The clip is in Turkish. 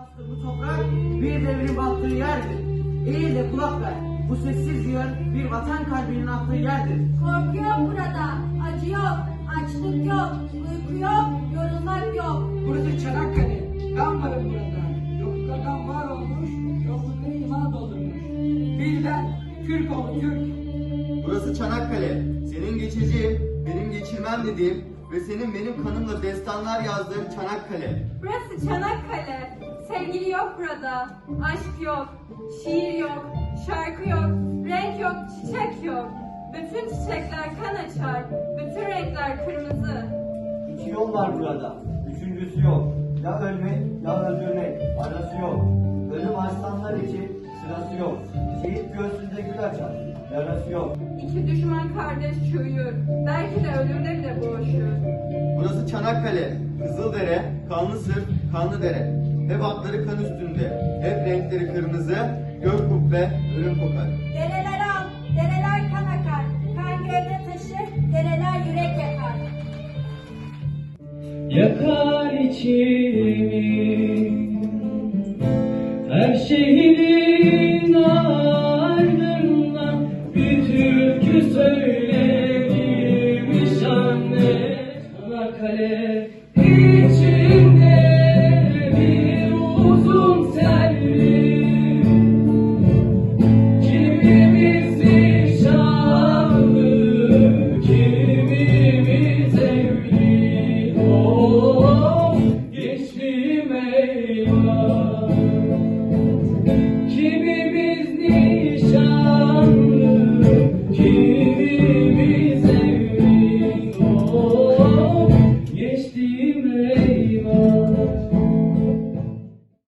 Bastı bu toprak bir devrin battığı yerdir. Eğil de kulak ver. Bu sessiz yön bir vatan kalbinin attığı yerdir. Korku yok burada, acı yok, açlık yok, uyku yok, yorulmak yok. Burası Çanakkale. Kan varım burada. Yoklukta kan var olmuş, yoklukta iman doldurmuş. Birden Türk ol Türk. Burası Çanakkale. Senin geçeceğim, benim geçirmem dediğim ve senin benim kanımla destanlar yazdığım Çanakkale. Burası Çanakkale. Sevgili yok burada. Aşk yok. Şiir yok. Şarkı yok. Renk yok. Çiçek yok. Bütün çiçekler kan açar. Bütün renkler kırmızı. İki yol var burada. Üçüncüsü yok. Ya ölmek ya öldürmek. Arası yok. Ölüm aslanlar için sırası yok. Şehit göğsünde gül açar. Yarası yok. İki düşman kardeş çığıyor. Belki de. Burası Çanakkale, Kızıldere, Kanlı Sır, Kanlıdere. Hep atları kan üstünde, hep renkleri kırmızı, gök kubbe, ölüm kokar. Dereler al, dereler kan akar, kan gövde taşır, dereler yürek yakar. Yakar içimi kalem